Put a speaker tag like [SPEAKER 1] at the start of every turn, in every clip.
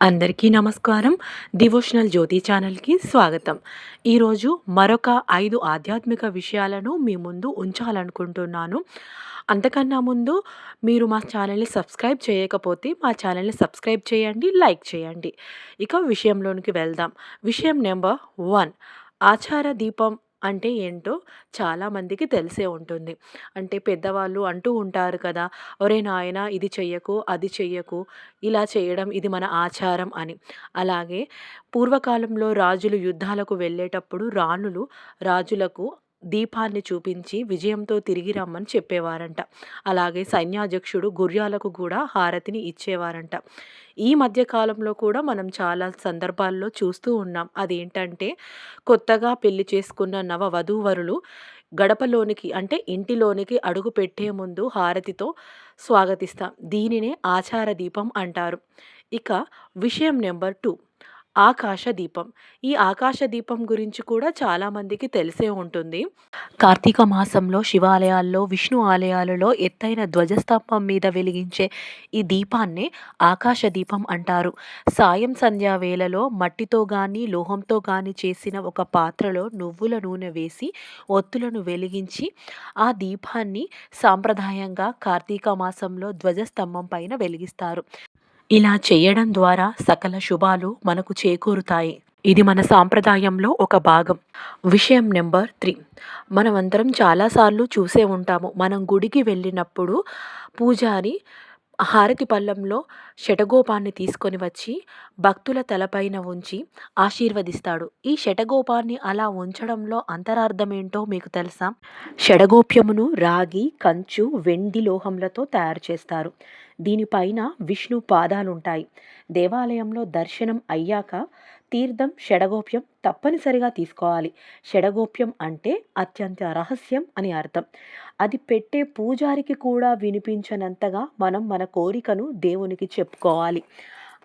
[SPEAKER 1] అందరికీ నమస్కారం. డివోషనల్ జ్యోతి ఛానల్కి స్వాగతం. ఈరోజు మరొక ఐదు ఆధ్యాత్మిక విషయాలను మీ ముందు ఉంచాలనుకుంటున్నాను. అంతకన్నా ముందు మీరు మా ఛానల్ని సబ్స్క్రైబ్ చేయకపోతే మా ఛానల్ని సబ్స్క్రైబ్ చేయండి లైక్ చేయండి. ఇక విషయంలోనికి వెళ్దాం. విషయం నెంబర్ వన్. ఆచార దీపం అంటే ఏంటో చాలామందికి తెలిసే ఉంటుంది. అంటే పెద్దవాళ్ళు అంటూ ఉంటారు కదా ఒరే నాయన ఇది చెయ్యకు అది చెయ్యకు ఇలా చేయడం ఇది మన ఆచారం అని. అలాగే పూర్వకాలంలో రాజులు యుద్ధాలకు వెళ్ళేటప్పుడు రాణులు రాజులకు దీపాన్ని చూపించి విజయంతో తిరిగి రమ్మని చెప్పేవారంట. అలాగే సైన్యాధ్యక్షుడు గుర్యాలకు కూడా హారతిని ఇచ్చేవారంట. ఈ మధ్య కాలంలో కూడా మనం చాలా సందర్భాల్లో చూస్తూ ఉన్నాం. అదేంటంటే కొత్తగా పెళ్ళి చేసుకున్న నవ వధూవరులు గడపలోనికి అంటే ఇంటిలోనికి అడుగు పెట్టే ముందు హారతితో స్వాగతిస్తాం. దీనినే ఆచార దీపం అంటారు. ఇక విషయం నెంబర్ టూ. ఆకాశ దీపం. ఈ ఆకాశ దీపం గురించి కూడా చాలామందికి తెలిసే ఉంటుంది. కార్తీక మాసంలో శివాలయాల్లో విష్ణు ఆలయాలలో ఎత్తైన ధ్వజస్తంభం మీద వెలిగించే ఈ దీపాన్ని ఆకాశ దీపం అంటారు. సాయం సంధ్యా వేళలో మట్టితో కానీ లోహంతో కానీ చేసిన ఒక పాత్రలో నువ్వుల నూనె వేసి ఒత్తులను వెలిగించి ఆ దీపాన్ని సాంప్రదాయంగా కార్తీక మాసంలో ధ్వజస్తంభం పైన వెలిగిస్తారు. ఇలా చేయడం ద్వారా సకల శుభాలు మనకు చేకూరుతాయి. ఇది మన సాంప్రదాయంలో ఒక భాగం. విషయం నెంబర్ త్రీ. మనమందరం చాలాసార్లు చూసే ఉంటాము. మనం గుడికి వెళ్ళినప్పుడు పూజారి హారతి పళ్ళంలో శటగోపాన్ని తీసుకొని వచ్చి భక్తుల తలపైన ఉంచి ఆశీర్వదిస్తాడు. ఈ శటగోపాన్ని అలా ఉంచడంలో అంతరార్థం ఏంటో మీకు తెలుసా? షడగోప్యమును రాగి కంచు వెండి లోహంలతో తయారు చేస్తారు. దీనిపైన విష్ణు పాదాలుంటాయి. దేవాలయంలో దర్శనం అయ్యాక తీర్థం షడగోప్యం తప్పనిసరిగా తీసుకోవాలి. షడగోప్యం అంటే అత్యంత రహస్యం అని అర్థం. అది పెట్టే పూజారికి కూడా వినిపించనంతగా మనం మన కోరికను దేవునికి చెప్పుకోవాలి.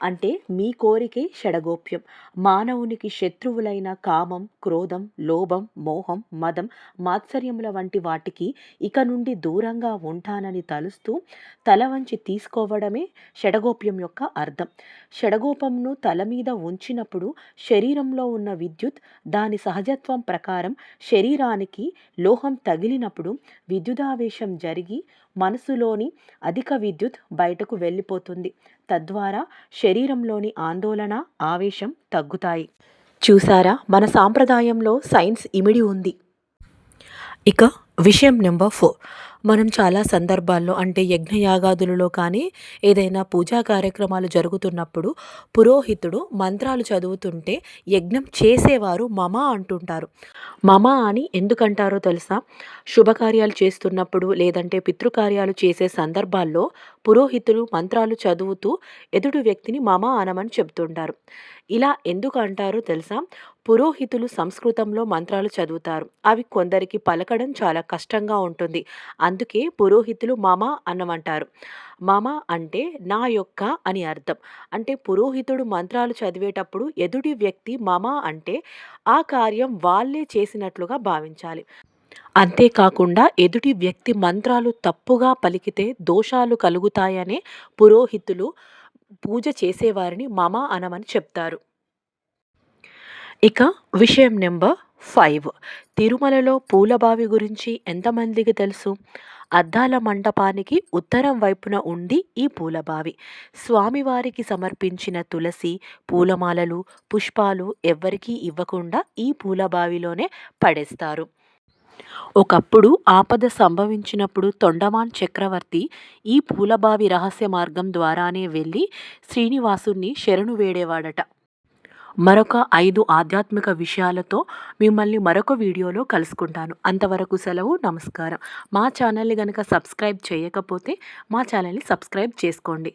[SPEAKER 1] అంటే మీ కోరికే షడగోప్యం. మానవునికి శత్రువులైన కామం క్రోధం లోభం మోహం మదం మాత్సర్యముల వంటి వాటికి ఇక నుండి దూరంగా ఉంటానని తలుస్తూ తల వంచి తీసుకోవడమే షడగోప్యం యొక్క అర్థం. షడగోపంను తల మీద ఉంచినప్పుడు శరీరంలో ఉన్న విద్యుత్ దాని సహజత్వం ప్రకారం శరీరానికి లోహం తగిలినప్పుడు విద్యుదావేశం జరిగి మనసులోని అధిక విద్యుత్ బయటకు వెళ్ళిపోతుంది. తద్వారా శరీరంలోని ఆందోళన ఆవేశం తగ్గుతాయి. చూసారా మన సాంప్రదాయంలో సైన్స్ ఇమిడి ఉంది. ఇక విషయం నెంబర్ ఫోర్. మనం చాలా సందర్భాల్లో అంటే యజ్ఞయాగాదులలో కానీ ఏదైనా పూజా కార్యక్రమాలు జరుగుతున్నప్పుడు పురోహితుడు మంత్రాలు చదువుతుంటే యజ్ఞం చేసేవారు మమ అంటుంటారు. మమ అని ఎందుకంటారో తెలుసా? శుభకార్యాలు చేస్తున్నప్పుడు లేదంటే పితృకార్యాలు చేసే సందర్భాల్లో పురోహితులు మంత్రాలు చదువుతూ ఎదుటి వ్యక్తిని మమ అనమని చెప్తుంటారు ఇలా ఎందుకు అంటారో తెలుసా? పురోహితులు సంస్కృతంలో మంత్రాలు చదువుతారు. అవి కొందరికి పలకడం చాలా కష్టంగా ఉంటుంది. అందుకే పురోహితులు మమ అన్నమంటారు మమ అంటే నా యొక్క అని అర్థం. అంటే పురోహితుడు మంత్రాలు చదివేటప్పుడు ఎదుటి వ్యక్తి మమ అంటే ఆ కార్యం వాళ్ళే చేసినట్లుగా భావించాలి. అంతేకాకుండా ఎదుటి వ్యక్తి మంత్రాలు తప్పుగా పలికితే దోషాలు కలుగుతాయనే పురోహితులు పూజ చేసేవారిని మమ అనమని చెప్తారు. ఇక విషయం నెంబర్ ఫైవ్. తిరుమలలో పూలబావి గురించి ఎంతమందికి తెలుసు? అద్దాల మంటపానికి ఉత్తరం వైపున ఉండి ఈ పూలబావి. స్వామివారికి సమర్పించిన తులసి పూలమాలలు పుష్పాలు ఎవ్వరికీ ఇవ్వకుండా ఈ పూలబావిలోనే పడేస్తారు. ఒకప్పుడు ఆపద సంభవించినప్పుడు తొండమాన్ చక్రవర్తి ఈ పూలబావి రహస్య మార్గం ద్వారానే వెళ్ళి శ్రీనివాసుని శరణు వేడేవాడట. మరొక ఐదు ఆధ్యాత్మిక విషయాలతో మిమ్మల్ని మరొక వీడియోలో కలుసుకుంటాను. అంతవరకు సెలవు నమస్కారం. మా ఛానల్ని కనుక సబ్స్క్రైబ్ చేయకపోతే మా ఛానల్ని సబ్స్క్రైబ్ చేసుకోండి.